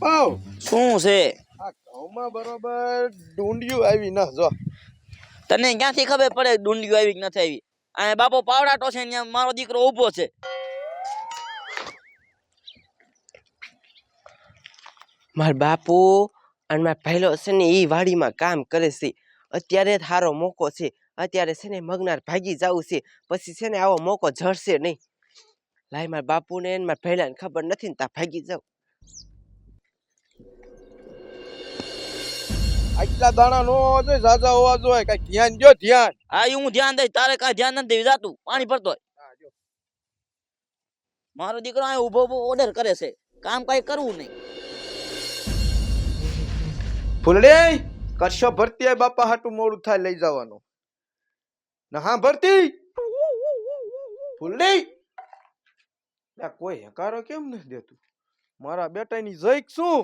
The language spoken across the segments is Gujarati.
બાપા શું છે? આ ઘઉંમાં બરોબર ડુંડિયું આવી ન જો. તને ક્યાંથી ખબર પડે ડુંડિયું આવી કે નથી આવી? આ બાપો પાવડાટો છે ને મારો દીકરો ઊભો છે. મારા બાપુ અને મારા પહેલો છે ને એ વાડીમાં કામ કરે છે. અત્યારે જ સારો મોકો છે. અત્યારે છે ને મગનાર ભાગી જવું છે. પછી છે ને આવો મોકો જડશે નહીં. લાય મારા બાપુને ને મારા પહેલાને ખબર નથી ને ત્યાં ભાગી જાવ આટલા દાણા નો જોઈએ સાજા હોવા જોઈએ કઈ ધ્યાન જો ધ્યાન. હા હું ધ્યાન દઈશ. તારે કઈ ધ્યાન નથી દેવી જાતું પાણી ભરતો. મારો દીકરો અહીં ઊભો ઊભો ઓર્ડર કરે છે. કામ કઈ કરવું નહીં. ફૂલડી કરશો ભરતી બાપા હાટું મોડું થાય લઈ જવાનું. ના હા ભરતી. ફૂલડી. કોઈ હકારો કેમ નથી દેતું? મારા બેટાની જઈક શું?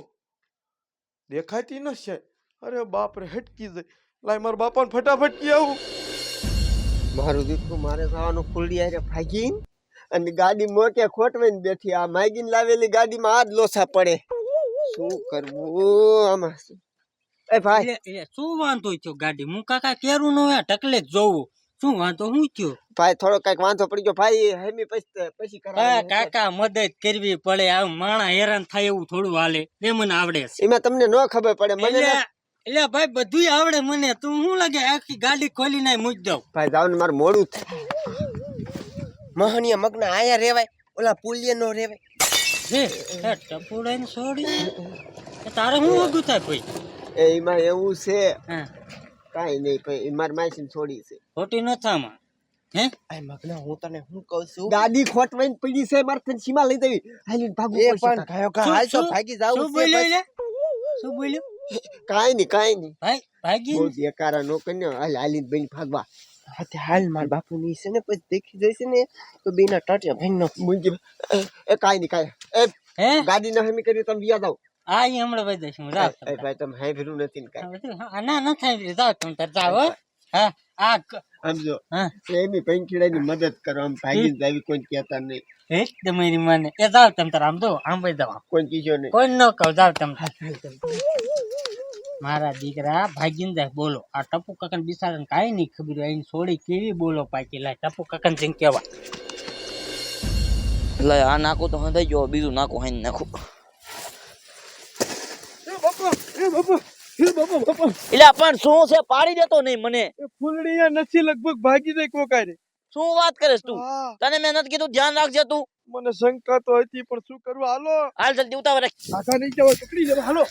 દેખાતી ન છે અરે બાપ રે હટકી જાય લાય મારા બાપાને ફટાફટ કી આવું. મારું દીકરું મારે જવાનું ફૂલડી આરે ભાગી અને ગાડી મોકે ખોટવાઈને બેઠી. આ માગીને લાવેલી ગાડીમાં આ જ લોસા પડે. શું કરવું આમાં? શું? એ ભાઈ શું વાંધો થયો ગાડી? હું કાકા કેરું ન હોય ટકલે જ જોવું. શું વાંધો? હું થયો? ભાઈ થોડો કંઈક વાંધો પડી ગયો. ભાઈ હેમી પછી પછી હા કાકા મદદ કરવી પડે? આ માણા હેરાન થાય એવું થોડું હાલે. એ મને આવડે છે. એમાં તમને ન ખબર પડે. મને એટલે ન- એટલે ભાઈ બધું આવડે મને. તું શું લાગે આખી ગાડી ખોલી નાય મૂકી દઉં? ભાઈ જાવ ને મારે મોડું થાય. મહણિયા મગના આયા રેવાય ઓલા પુલિયા નો રેવાય. હે એ ટપુડાઈને છોડી એ તારે શું વગું થાય ભાઈ? એ એમાં એવું છે હા. કાંઈ નહીં ભાઈ મારી માસીને છોડી છે. ખોટી ન થામાં હે? આ મગના હું તને શું કહું છું? ગાડી ખોટવાઈને પડી છે મારે તને સીમા લઈ દેવી. હાલીને ભાગવું એ પડશે પણ તારે. ગાયો ગા શું- હાલ તો શું- ભાગી શું જાવું છે બોલ્યો પછી. એટલે શું બોલ્યો? કાંઈ નહીં કાંઈ નહીં. ભાઈ ભાગી? બહુ બેકારા નો કન્યો હાલ હાલી બેન ભાગવા. હાથે હાલ માર બાપુ ની છે ને પછી દેખી જશે ને તો બેના ટાટિયા ભાઈ નો મુંજી એ કાંઈ નહીં કાંઈ એ હે? ગાડી ના હમી કરી તમે વ્યા જાવ આ ઈ હમણાં વઈ જઈશ હું જાવ એ ભાઈ તમે હાંભળ્યું નથી ને કાંઈ. ના ન થાય જાવ તમે તર જાવ હા. આ સમજો હા. એની પંખીડાની મદદ કરો આમ ભાગી જાવી કોઈ કહેતા નહીં. હે તમારી માને. એ જાવ તમે તાર આમ જો આમ ભાઈ જાવ કોઈ કીજો નહીં. કોઈ ન કહો જાવ તમે. મારા દીકરા ભાગીનદાસ બોલો. આ ટપુ કાકા બિચારાને કાંઈ નહીં ખબર હોય એની છોડી કેવી બોલો પાકી લાય ટપુ કાકા જઈને કેવા. એટલે આ નાખું તો હંધાઈ ગયો બીજું નાખું હાઈ નાખું. એટલે પણ શું છે? પાડી દેતો નહીં મને. એ ફૂલડી નથી લગભગ ભાગી જાય કોકારે. શું વાત કરીશ તું? તને મેં નથી કીધું ધ્યાન રાખજે તું. મને શંકા તો હતી પણ શું કરવું હાલો. હાલ જલ્દી ઉતાવળ રાખ. આખા નહીં જવા પકડી જવા. હાલો.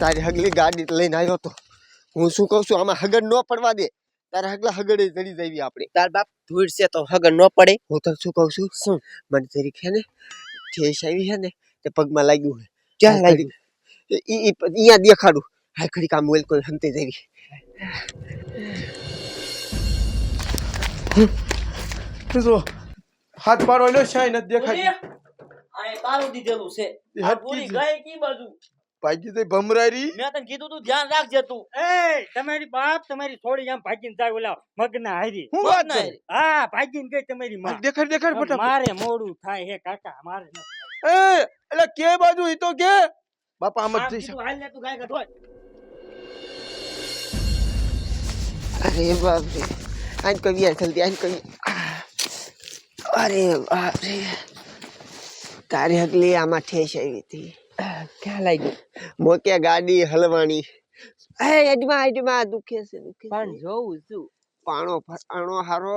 તારી હગલી ગાડી લઈને આવ્યો તો. હું શું કહું છું આમાં હગડ ન પડવા દે. તારા હગલા હગડે ચડી જાવી આપણે. તાર બાપ ધૂળ છે તો હગર ન પડે. હું તને શું કહું છું? શું? મને તરીકે છે ને ઠેસ આવી છે ને તે પગમાં લાગ્યું છે. ક્યાં લાગ્યું? ઈ ઈ અહીંયા દેખાડું. હા ખડી કામ વેલ કોઈ હંતે જાવી જો હાથ પાડો લ્યો શાય નથી દેખાય અહીં તારું દીધેલું છે. હટકી પૂરી છે. કી બાજુ? ભાગી જાય ભમરારી? મેં તને કીધું તું ધ્યાન રાખજે તું. એ તમારી બાપ તમારી છોડી આમ ભાગીને જાય ઓલા મગના હારી. હું વાત ના, કરે? હા ભાગીને ગઈ તમારી માં. દેખાડ દેખાડ ફટાફટ. મારે મોડું થાય હે કાકા મારે એ એટલે કે બાજુ ઈ તો કે. બાપા આમ જ થઈ હાલ ને તું ગાય ગઢોય. અરે બાપ રે આજ કોઈ યાર જલ્દી આજ કોઈ અરે બાપ રે તારી હગલી આમાં ઠેસ આવી હતી. ક્યાં લાગ્યું મોકે ગાડી હલવાણી. એ એડમાં એડમાં દુખે છે દુખે પણ જોઉં છું. પાણો ફાણો હારો.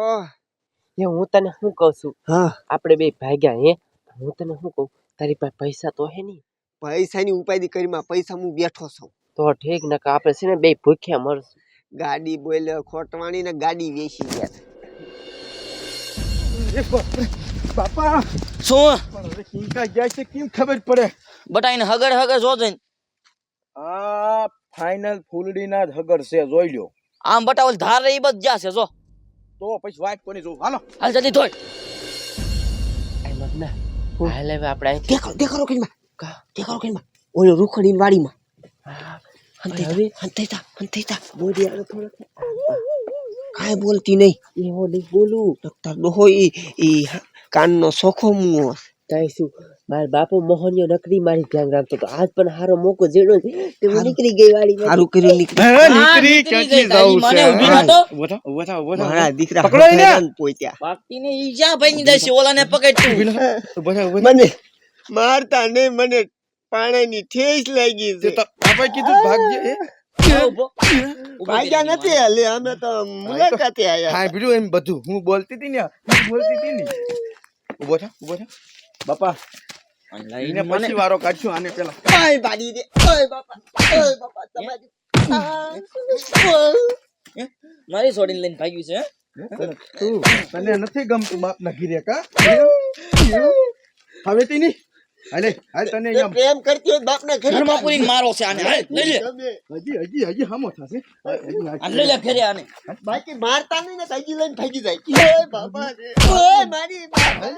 એ હું તને શું કહું છું? હા. આપણે બે ભાગ્યા હે? હું તને શું કહું? તારી પાસે પૈસા તો હે નહીં. પૈસાની ઉપાધિ કરીમાં પૈસા હું બેઠો છું. તો ઠીક ને આપણે છે ને બે ભૂખ્યા મરશું. ગાડી બોલે ખોટવાણી ને ગાડી વેચી ગયા બાપ! શું? ગયા છે કેમ ખબર પડે? બટાઈને હગર હગર જો જઈને આ ફાઇનલ ફૂલડીના જ હગર છે જોઈ લ્યો. આમ બટાવલ ધાર રહી બધ છે જો. તો પછી વાત કોની જો હાલો. હાલ જલ્દી ધોય આ મગના હાલ હવે આપણે અહીંથી દેખાડો દેખાડો કરીમાં દેખાડો કરીમાં ઓલો રૂખડી વાડીમાં. હંતે હવે? હંતેતા હંતેતા બોલી આવે થોડો કાય બોલતી નહીં. એવો નહીં બોલું. ડોક્ટર ડોહો ઈ ઈ કાનનો સોખો મુઓ તાઈ શું? મારા બાપુ મોહનીયો નકરી મારી ધ્યાન રાખતો તો આજ પણ હારો મોકો જેડો તે નીકળી ગઈ વાળી હારું કરી નીકળી. ક્યાંથી છે? ઊભી? થા, થા, મારા દીકરા પકડો એને. ભાઈ ઓલાને પકડ તું થા, ઊભો થા, ઊભો થા. મને મારતા ને મને પાણીની ઠેસ લાગી છે. તો આપણે કીધું ભાગ્ય ભાગ્યા નથી હાલે અમે તો મુલાકાતે આયા હા ભીડું એમ બધું. હું બોલતી હતી ને બોલતી હતી ને. ઊભો થા ઊભો થા બાપા લઈને પછી વારો કાઢશું આને પેલા. ઓય બાડી દે ઓય બાપા ઓય બાપા તમારી મારી છોડીને લઈને ભાગ્યું છે તું તને નથી ગમતું બાપ ના ઘીરે કા? હવે તી ની હાલે હાલ તને અહીંયા પ્રેમ કરતી હોય બાપના ઘરમાં પૂરી મારો છે આને હાલ, લઈ લે. હજી હજી હજી હામો થશે. હજી લઈ લે ફેરે આને. બાકી મારતા નહીં ને તાજી લઈને ભાગી જાય. ઓય બાપા ઓય મારી બા